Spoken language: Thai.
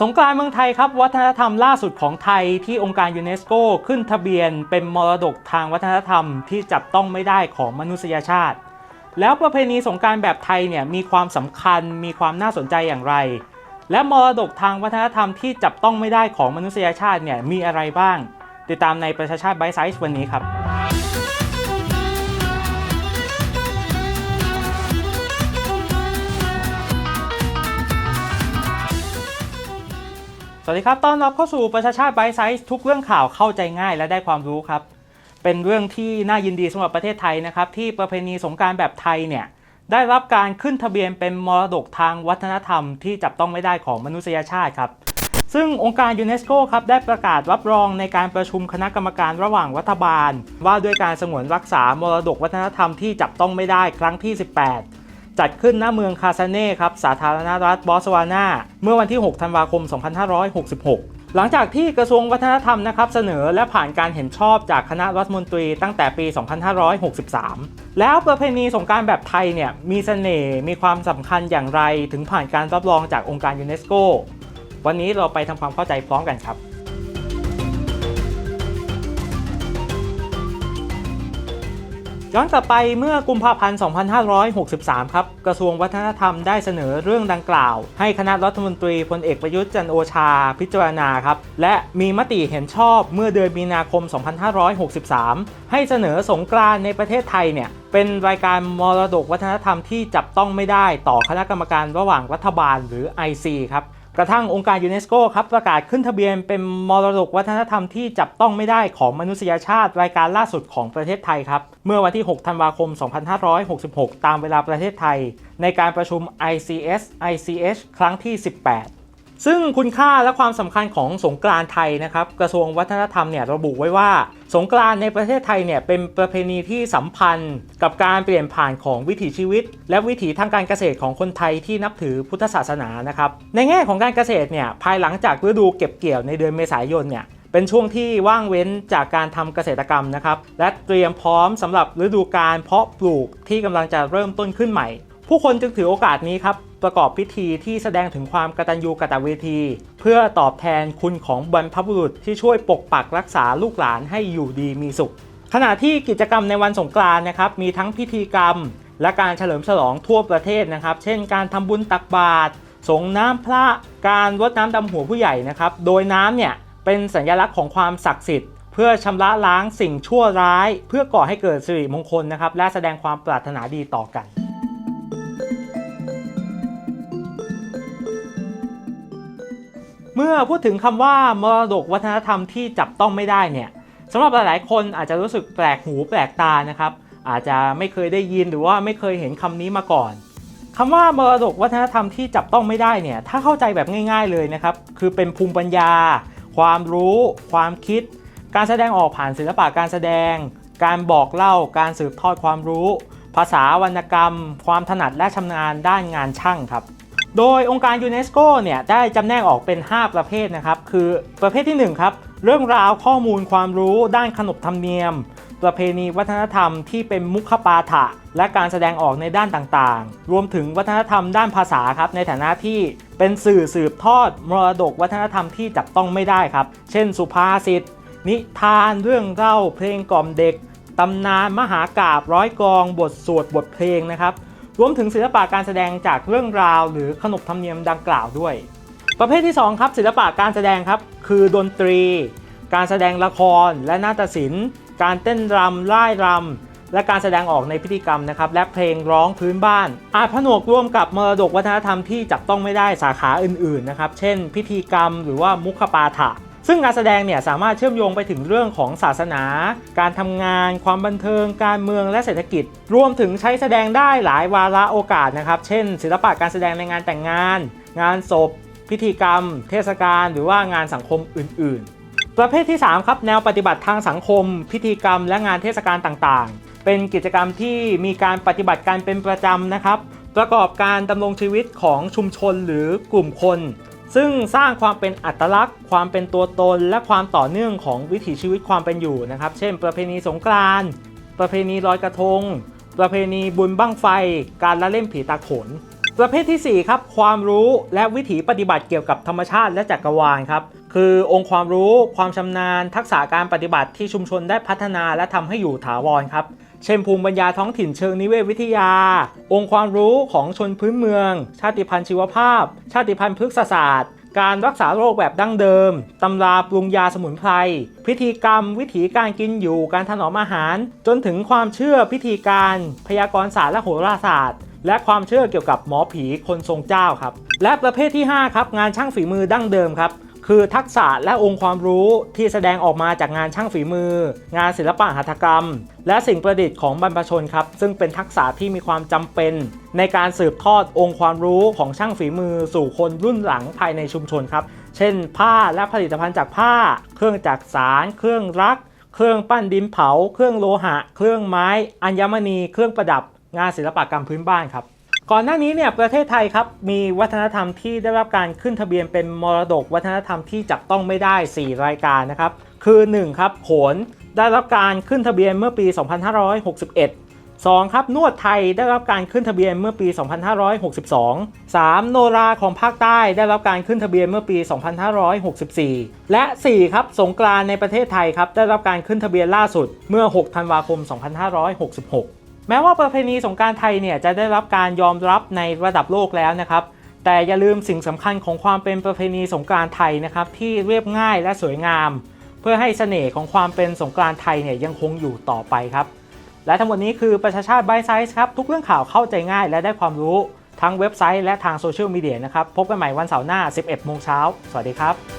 สงกรานต์เมืองไทยครับวัฒนธรรมล่าสุดของไทยที่องค์การยูเนสโกขึ้นทะเบียนเป็นมรดกทางวัฒนธรรมที่จับต้องไม่ได้ของมนุษยชาติ แล้วประเพณีสงการแบบไทยเนี่ยมีความสำคัญมีความน่าสนใจอย่างไร และมรดกทางวัฒนธรรมที่จับต้องไม่ได้ของมนุษยชาติเนี่ยมีอะไรบ้าง ติดตามในประชาชาติไบไซส์วันนี้ครับ สวัสดีครับ ต้อนรับเข้าสู่ประชาชาติไบไซส์ทุกเรื่องข่าวเข้าใจง่ายและได้ความรู้ครับ เป็นเรื่องที่น่ายินดีสำหรับประเทศไทยนะครับ ที่ประเพณีสงการแบบไทยเนี่ยได้รับการขึ้นทะเบียนเป็นมรดกทางวัฒนธรรมที่จับต้องไม่ได้ของมนุษยชาติครับ ซึ่งองค์การยูเนสโกครับได้ประกาศรับรองในการประชุมคณะกรรมการระหว่างรัฐบาล ว่าด้วยการสงวนรักษามรดกวัฒนธรรมที่จับต้องไม่ได้ครั้งที่ 18 จัดขึ้นณเมืองคาซาเน่ครับสาธารณรัฐบอสวานาเมื่อวันที่ 6 ธันวาคม 2566หลังจากที่กระทรวงวัฒนธรรมนะครับเสนอและผ่านการเห็นชอบจากคณะรัฐมนตรีตั้งแต่ปี 2563 แล้วประเพณีสงการแบบไทยเนี่ยมีเสน่ห์มีความสำคัญอย่างไรถึงผ่านการรับรองจากองค์การยูเนสโก วันนี้เราไปทำความเข้าใจพร้อมกันครับ ย้อนกลับไปเมื่อกุมภาพันธ์ 2563 ครับ กระทรวงวัฒนธรรมได้เสนอเรื่องดังกล่าว ให้คณะรัฐมนตรีพลเอกประยุทธ์จันโอชาพิจารณาครับ และมีมติเห็นชอบเมื่อเดือนมีนาคม 2563 ให้เสนอสงกรานในประเทศไทยเนี่ยเป็นรายการมรดกวัฒนธรรมที่จับต้องไม่ได้ต่อคณะกรรมการระหว่างรัฐบาลหรือ IC ครับ กระทั่งองค์การยูเนสโกครับประกาศขึ้นทะเบียนเป็นมรดกวัฒนธรรมที่จับต้องไม่ได้ของมนุษยชาติรายการล่าสุดของประเทศไทยครับ เมื่อวันที่ 6 ธันวาคม 2566 ตามเวลาประเทศไทย ในการประชุม ICS ICH ครั้งที่ 18 ซึ่งคุณค่าและความสำคัญของสงกรานต์ไทยนะครับกระทรวงวัฒนธรรมเนี่ยระบุไว้ว่า สงกรานต์ในประเทศไทยเนี่ยเป็นประเพณีที่สัมพันธ์ กับการเปลี่ยนผ่านของวิถีชีวิต และวิถีทางการเกษตรของคนไทยที่นับถือพุทธศาสนานะครับในแง่ของการเกษตรเนี่ยภายหลังจากฤดูเก็บเกี่ยวในเดือนเมษายนเนี่ยเป็นช่วงที่ว่างเว้นจากการทำเกษตรกรรมนะครับและเตรียมพร้อมสำหรับฤดูการเพาะปลูกที่กำลังจะเริ่มต้นขึ้นใหม่ ผู้คนจึงถือโอกาสนี้ครับประกอบพิธีที่แสดงถึงความกตัญญูกตเวที เพื่อตอบแทนคุณของบรรพบุรุษที่ช่วยปกปักรักษาลูกหลานให้อยู่ดีมีสุข ขณะที่กิจกรรมในวันสงกรานต์นะครับมีทั้งพิธีกรรม และการเฉลิมฉลองทั่วประเทศนะครับ เช่น การทำบุญตักบาตรสงน้ำพระการรดน้ำดำหัวผู้ใหญ่นะครับโดยน้ำเนี่ยเป็นสัญลักษณ์ของความศักดิ์สิทธิ์เพื่อชำระล้างสิ่งชั่วร้าย เพื่อก่อให้เกิดสิริมงคลนะครับและแสดงความปรารถนาดีต่อกัน เมื่อพูดถึงคำว่ามรดกวัฒนธรรมที่จับต้องไม่ได้เนี่ยสำหรับหลายๆ คนอาจจะรู้สึกแปลกหูแปลกตานะครับ อาจจะไม่เคยได้ยินหรือว่าไม่เคยเห็นคำนี้มาก่อนคำว่ามรดกวัฒนธรรมที่จับต้องไม่ได้เนี่ยถ้าเข้าใจแบบง่าย ๆเลยนะครับคือเป็นภูมิปัญญา ความรู้ ความคิด การแสดงออกผ่านศิลปะการแสดง การบอกเล่า การสืบทอดความรู้ ภาษาวรรณกรรม ความถนัดและชำนาญด้านงานช่างครับ โดยองค์การยูเนสโกเนี่ยได้จำแนกออกเป็น 5 ประเภทนะครับ คือประเภทที่ 1 ครับ เรื่องราวข้อมูลความรู้ด้านขนบธรรมเนียม ประเพณีวัฒนธรรมที่เป็นมุขปาฐะและการแสดงออกในด้านต่างๆ รวมถึงวัฒนธรรมด้านภาษาครับ ในฐานะที่เป็นสื่อสืบทอดมรดกวัฒนธรรมที่จับต้องไม่ได้ครับ เช่น สุภาษิตนิทานเรื่องเล่าเพลงกล่อมเด็กตำนานมหากาบร้อยกอง บทสวดบทเพลงนะครับ รวมถึงศิลปะการแสดงจากเรื่องราว หรือขนบธรรมเนียมดังกล่าวด้วย ประเภทที่ 2 ครับศิลปะการแสดงครับคือดนตรี การแสดงละครและนาฏศิลป์ การเต้นรำร่ายรำและการแสดงออกในพิธีกรรมนะครับและเพลงร้องพื้นบ้าน อาจผนวกร่วมกับมรดกวัฒนธรรมที่จับต้องไม่ได้สาขาอื่นๆนะครับเช่น พิธีกรรม หรือว่ามุขปาฐะ ซึ่งการแสดงเนี่ยสามารถเชื่อมโยงไปถึงเรื่องของศาสนา การทำงาน ความบันเทิง การเมืองและเศรษฐกิจ รวมถึงใช้แสดงได้หลายวาระโอกาสนะครับ เช่น ศิลปะการแสดงในงานแต่งงาน งานศพ พิธีกรรม เทศกาลหรือว่างานสังคมอื่น ๆ ประเภทที่ 3 ครับ แนวปฏิบัติทางสังคม พิธีกรรม และงานเทศกาลต่างๆ เป็นกิจกรรมที่มีการปฏิบัติการเป็นประจำนะครับ ประกอบการดำรงชีวิตของชุมชนหรือกลุ่มคน ซึ่งสร้างความเป็นอัตลักษณ์ ความเป็นตัวตน และความต่อเนื่องของวิถีชีวิตความเป็นอยู่นะครับ เช่น ประเพณีสงกรานต์ประเพณีลอยกระทง ประเพณีบุญบั้งไฟ การละเล่นผีตาโขน ประเภททีสี่4 ครับ ความรู้และวิถีปฏิบัติเกี่ยวกับธรรมชาติและจักรวาลครับ คือองค์ความรู้ ความชำนาญ ทักษะการปฏิบัติที่ชุมชนได้พัฒนาและทำให้อยู่ถาวรครับ เช่นภูมิปัญญาท้องถิ่นเชิงนิเวศวิทยา องค์ความรู้ของชนพื้นเมือง ชาติพันธุ์ชีวภาพ ชาติพันธุ์พฤกษศาสตร์ การรักษาโรคแบบดั้งเดิม ตำราปรุงยาสมุนไพร พิธีกรรม วิถีการกินอยู่ การถนอมอาหาร จนถึงความเชื่อพิธีการ พยากรณ์ศาสตร์และโหราศาสตร์และความเชื่อเกี่ยวกับหมอผีคนทรงเจ้าครับ และประเภทที่ 5 ครับ งานช่างฝีมือดั้งเดิมครับ คือทักษะและองค์ความรู้ที่แสดงออกมาจากงานช่างฝีมือ งานศิลปะหัตถกรรม และสิ่งประดิษฐ์ของบรรพชนครับ ซึ่งเป็นทักษะที่มีความจำเป็น ในการสืบทอดองค์ความรู้ของช่างฝีมือ สู่คนรุ่นหลังภายในชุมชนครับ เช่น ผ้าและผลิตภัณฑ์จากผ้า เครื่องจักสาร เครื่องรัก เครื่องปั้นดินเผา เครื่องโลหะ เครื่องไม้ อัญมณี เครื่องประดับ งานศิลปกรรมพื้นบ้านครับ ก่อนหน้านี้เนี่ยประเทศไทยครับมีวัฒนธรรมที่ได้รับการขึ้นทะเบียนเป็นมรดกวัฒนธรรมที่จับต้องไม่ได้ 4 รายการนะครับ คือ 1 ครับโขนได้รับการขึ้นทะเบียนเมื่อปี 2561 2ครับนวดไทยได้รับการขึ้นทะเบียนเมื่อปี 2562 3 โนราของภาคใต้ได้รับการขึ้นทะเบียนเมื่อปี 2564 และ 4 ครับสงกรานในประเทศไทยครับได้รับการขึ้นทะเบียนล่าสุดเมื่อ 6 ธันวาคม 2566 แม้ว่าประเพณีสงการไทยเนี่ยจะได้รับการยอมรับในระดับโลกแล้วนะครับ แต่อย่าลืมสิ่งสำคัญของความเป็นประเพณีสงกานต์ไทยนะครับที่เรียบง่ายและสวยงาม เพื่อให้เสน่ห์ของความเป็นสงกานต์ไทยเนี่ยยังคงอยู่ต่อไปครับ และทั้งหมดนี้คือประชาชาติบายไซส์ครับทุกเรื่องข่าวเข้าใจง่ายและได้ความรู้ทั้งเว็บไซต์และทางโซเชียลมีเดียนะครับพบกันใหม่วันเสาร์หน้า 11 โมงเช้า สวัสดีครับ